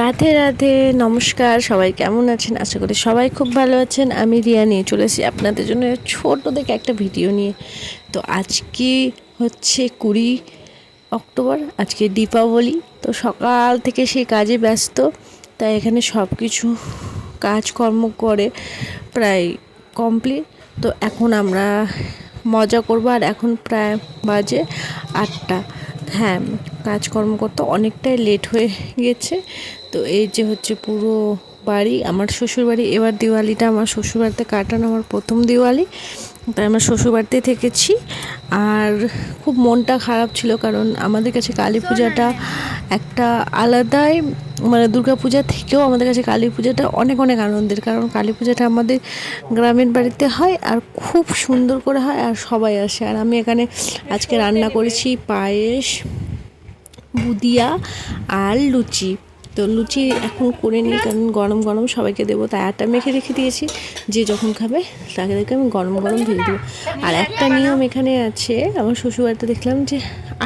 রাধে রাধে, নমস্কার। সবাই কেমন আছেন? আশা করি সবাই খুব ভালো আছেন। আমি রিয়া নিয়ে চলে এসেছি আপনাদের জন্য ছোট দেখে একটা ভিডিও নিয়ে। তো আজকে হচ্ছে কুড়ি অক্টোবর, আজকে দীপাবলি। তো সকাল থেকে সেই কাজে ব্যস্ত, তাই এখানে সব কিছু কাজকর্ম করে প্রায় কমপ্লিট তো এখন আমরা মজা করব, আর এখন প্রায় বাজে আটটা। হ্যাঁ কাজকর্ম করতে অনেকটাই লেট হয়ে গেছে। তো এই যে হচ্ছে পুরো বাড়ি, আমার শ্বশুরবাড়ি, এবার দিওয়ালিটা আমার শ্বশুরবাড়িতে কাটানো আমার প্রথম দিওয়ালি। তাই আমার শ্বশুরবাড়িতে থেকেছি আর খুব মনটা খারাপ ছিল কারণ আমাদের কাছে কালী পূজাটা একটা আলাদাই মানে দুর্গা পূজা থেকেও আমাদের কাছে কালী পূজাটা অনেক অনেক আনন্দের কারণ কালী পূজাটা আমাদের গ্রামের বাড়িতে হয় আর খুব সুন্দর করে হয় আর সবাই আসে। আর আমি এখানে আজকে রান্না করেছি পায়েস, বুদিয়া আর লুচি। তো লুচি এখন করে নিই, কারণ গরম গরম সবাইকে দেবো, তাই আটা মেখে রেখে দিয়েছি। যে যখন খাবে, তাকে দেখে আমি গরম গরম ভেজে দেবো। আর একটা নিয়ম এখানে আছে, আমার শ্বশুরবাড়িতে দেখলাম যে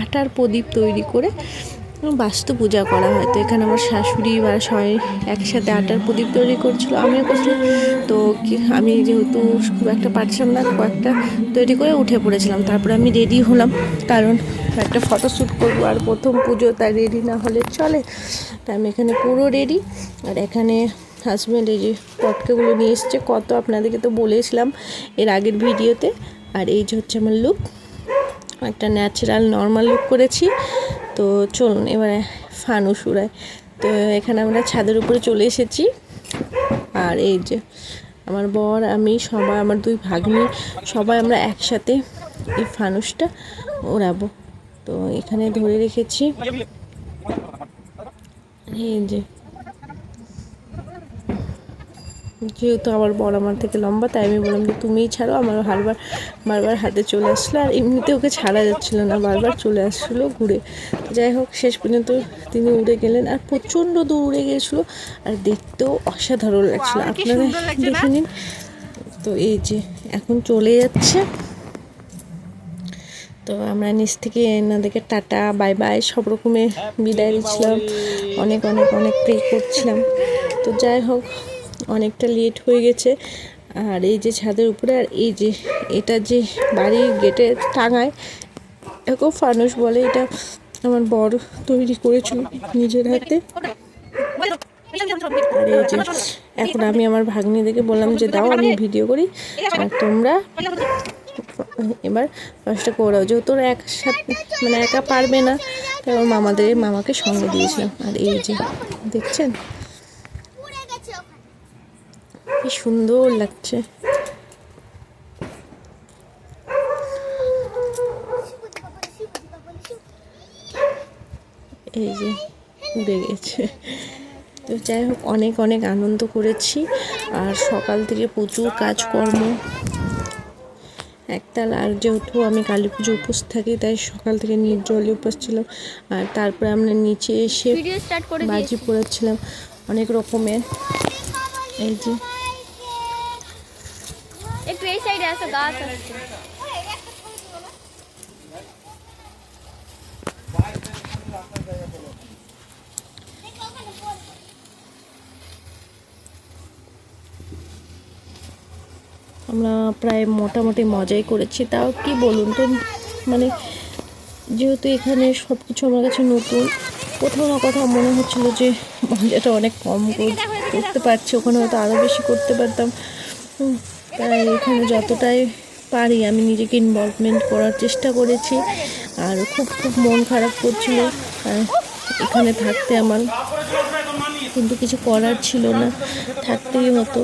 আটার প্রদীপ তৈরি করে বাস্তু পূজা করা হয়। তো এখানে আমার শাশুড়ি বা সবাই একসাথে আটার প্রদীপ তৈরি করছিল, আমিও করছিলাম। তো আমি যেহেতু খুব একটা পারছিলাম না কয়েকটা তৈরি করে উঠে পড়েছিলাম। তারপরে আমি রেডি হলাম, কারণ একটা ফটোশ্যুট করব আর প্রথম পুজো তাই রেডি না হলে চলে। তাই আমি এখানে পুরো রেডি আর এখানে হাজব্যান্ড এই যে পটকাগুলো নিয়ে এসছে, কত আপনাদেরকে তো বলেছিলাম এর আগের ভিডিওতে। আর এই যে হচ্ছে আমার লুক একটা ন্যাচারাল নর্মাল লুক করেছি। তো চলুন, এবারে ফানুস উড়ায় তো এখানে আমরা ছাদের উপরে চলে এসেছি। আর এই যে আমার বর, আমি, সবাই, আমার দুই ভাগ্নি, সবাই আমরা একসাথে এই ফানুসটা ওড়াবো। তো এখানে ধরে রেখেছি। এই যে যেহেতু আমার বড় আমার থেকে লম্বা তাই আমি বললাম যে তুমিই ছাড়ো আমার বারবার বারবার হাতে চলে আসলো। আর এমনিতে ওকে ছাড়া যাচ্ছিল না বারবার চলে আসছিল ঘুরে। যাই হোক শেষ পর্যন্ত তিনি উড়ে গেলেন আর প্রচণ্ড দূর উড়ে গিয়েছিল আর দেখতেও অসাধারণ লাগছিল। আপনারা দেখে নিন। তো এই যে এখন চলে যাচ্ছে। তো আমরা নিচ থেকে এনাদেরকে টাটা বাই বাই সব রকমের বিদায় দিচ্ছিলাম অনেক অনেক অনেক প্রে করছিলাম। তো যাই হোক অনেকটা লেট হয়ে গেছে। আর এই যে ছাদের উপরে, আর এই যে এটা যে বাড়ির গেটে টাঙায় এরকম ফানুস বলে, এটা আমার বড় তৈরি করেছিল নিজের হাতে। আর এই যে এখন আমি আমার ভাগ্নিদেরকে বললাম যে, দাও, আমি ভিডিও করি। আর তোমরা এবার কাজটা করে যেহেতু ওরা একসাথে মানে একা পারবে না, তাই ওর মামাদের, মামাকে সঙ্গে দিয়েছিলাম। আর এই যে, দেখছেন? কি সুন্দর লাগছে। এই যে উড়ে গেছে। তো যাই হোক অনেক অনেক আনন্দ করেছি। আর সকাল থেকে প্রচুর কাজকর্ম। একতাল আর যেহেতু আমি কালী পুজো উপোস থাকি তাই সকাল থেকে নির্জলে উপোস ছিলাম। আর তারপরে আমরা নিচে এসে বাজি পড়েছিলাম অনেক রকমের। এই যে গাছ আমরা প্রায় মোটামুটি মজাই করেছি। তাও কি বলুন তো মানে যেহেতু এখানে সব কিছু আমার কাছে নতুন, কোথাও না কোথাও মনে হচ্ছিল যে মজাটা অনেক কম করতে পারছি। ওখানে হয়তো আরও বেশি করতে পারতাম। তাই এখানে যতটাই পারি আমি নিজেকে ইনভলভমেন্ট করার চেষ্টা করেছি। আর খুব খুব মন খারাপ করছিল এখানে থাকতে আমার। কিন্তু কিছু করার ছিল না, থাকতেই হতো।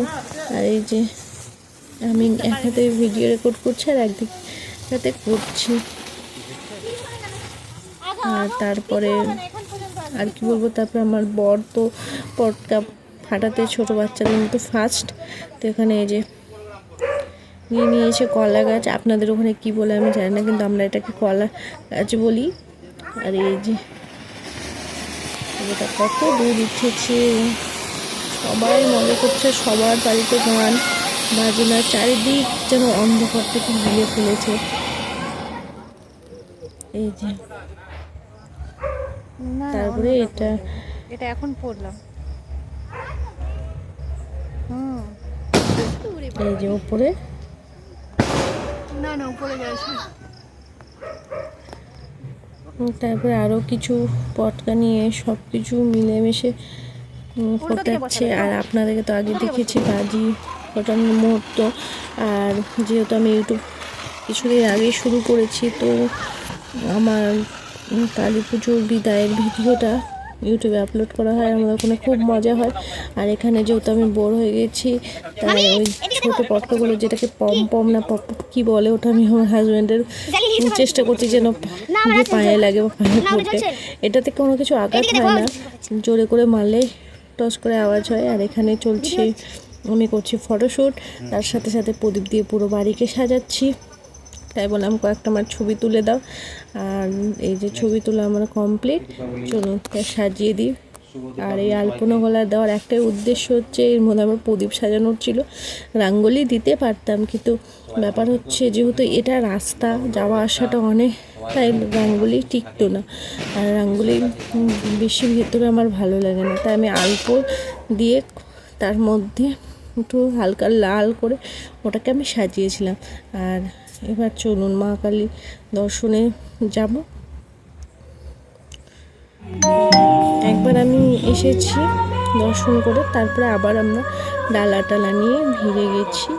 আর এই যে আমি এক হাতে ভিডিও রেকর্ড করছি আর একদিক হাতে করছি। আর তারপরে আর কি বলব, তারপরে আমার বর তো পটকা ফাটাতে ছোটো বাচ্চাদের মতো ফার্স্ট তো এখানে এই যে নিয়ে নিয়ে এসে কলা গাছ। আপনাদের ওখানে কি বলে আমি জানি না কিন্তু আমরা এটাকে কলা গাছ বলি। আর এই যে এটা কত দূর উঠেছে। সবাই মজা করছে সবার বাড়িতে গান বাজনা চারিদিক যেন অন্ধকার থেকে ঘিরে ফেলেছে। এই যে তারপরে এটা এটা এখন পড়লাম। এই যে ওপরে। না না উপরে গেছে তারপরে আরও কিছু পটকা নিয়ে সব কিছু মিলেমিশে ফোটাচ্ছে। আর আপনাদেরকে তো আগে দেখেছি বাজি ফোটানোর মুহূর্ত। আর যেহেতু আমি ইউটিউব কিছুদিন আগে শুরু করেছি তো আমার কালী পুজোর বিদায়ের ভিডিওটা ইউটিউবে আপলোড করা হয় আমার ওখানে খুব মজা হয়। আর এখানে যেহেতু আমি বোর হয়ে গেছি তাই ওই ছোটো পটকাগুলো যেটাকে পম পম না পপ কি বলে ওটা আমি আমার হাজব্যান্ডের চেষ্টা করছি যেন পায়ে লাগে বা পায়ে পড়তে। এটাতে কোনো কিছু আঘাত হয় না। জোরে করে মারলে টস করে আওয়াজ হয়। আর এখানে চলছে আমি করছি ফটোশ্যুট তার সাথে সাথে প্রদীপ দিয়ে পুরো বাড়িকে সাজাচ্ছি। তাই বললাম কয়েকটা আমার ছবি তুলে দাও। আর এই যে ছবি তোলা আমার কমপ্লিট চলুন সাজিয়ে দিই। আর এই আলপনা গলা দেওয়ার একটাই উদ্দেশ্য হচ্ছে, এর মধ্যে আমার প্রদীপ সাজানোর ছিল। রাঙ্গলি দিতে পারতাম, কিন্তু ব্যাপার হচ্ছে যেহেতু এটা রাস্তা, যাওয়া আসাটা অনেক, তাই রাঙ্গুলি টিকতো না। আর রাঙ্গুলি বেশি ভেতরে আমার ভালো লাগে না। তাই আমি আলপো দিয়ে তার মধ্যে একটু হালকা লাল করে ওটাকে আমি সাজিয়েছিলাম। আর এবার চলুন মা কালী দর্শনে যাব। একবার আমি এসেছি দর্শন করে, তারপরে আবার আমরা ডালা টালা নিয়ে ভিড়ে গেছি।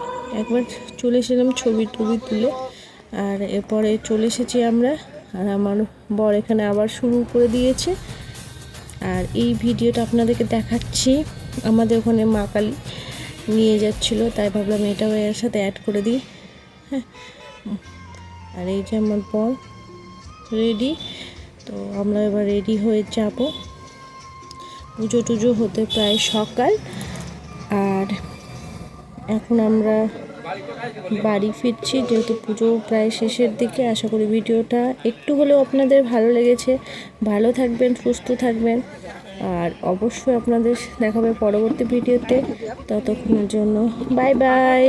একবার চলে এসেছিলাম ছবি টবি তুলে, আর এরপরে চলে এসেছি আমরা, আর আমার বর এখানে আবার শুরু করে দিয়েছে। আর এই ভিডিওটা আপনাদেরকে দেখাচ্ছি। আমাদের ওখানে মা কালী নিয়ে যাচ্ছিল, তাই ভাবলাম এটাও এর সাথে অ্যাড করে দিই। হ্যাঁ আর এই যে আমার বর রেডি তো আমরা এবার রেডি হয়ে যাব। পুজো টুজো হতে প্রায় সকাল। আর এখন আমরা বাড়ি ফিরছি, যেহেতু পুজো প্রায় শেষের দিকে। আশা করি ভিডিওটা একটু হলেও আপনাদের ভালো লেগেছে। ভালো থাকবেন, সুস্থ থাকবেন। আর অবশ্যই আপনাদের দেখাবে পরবর্তী ভিডিওতে। ততক্ষণের জন্য বাই বাই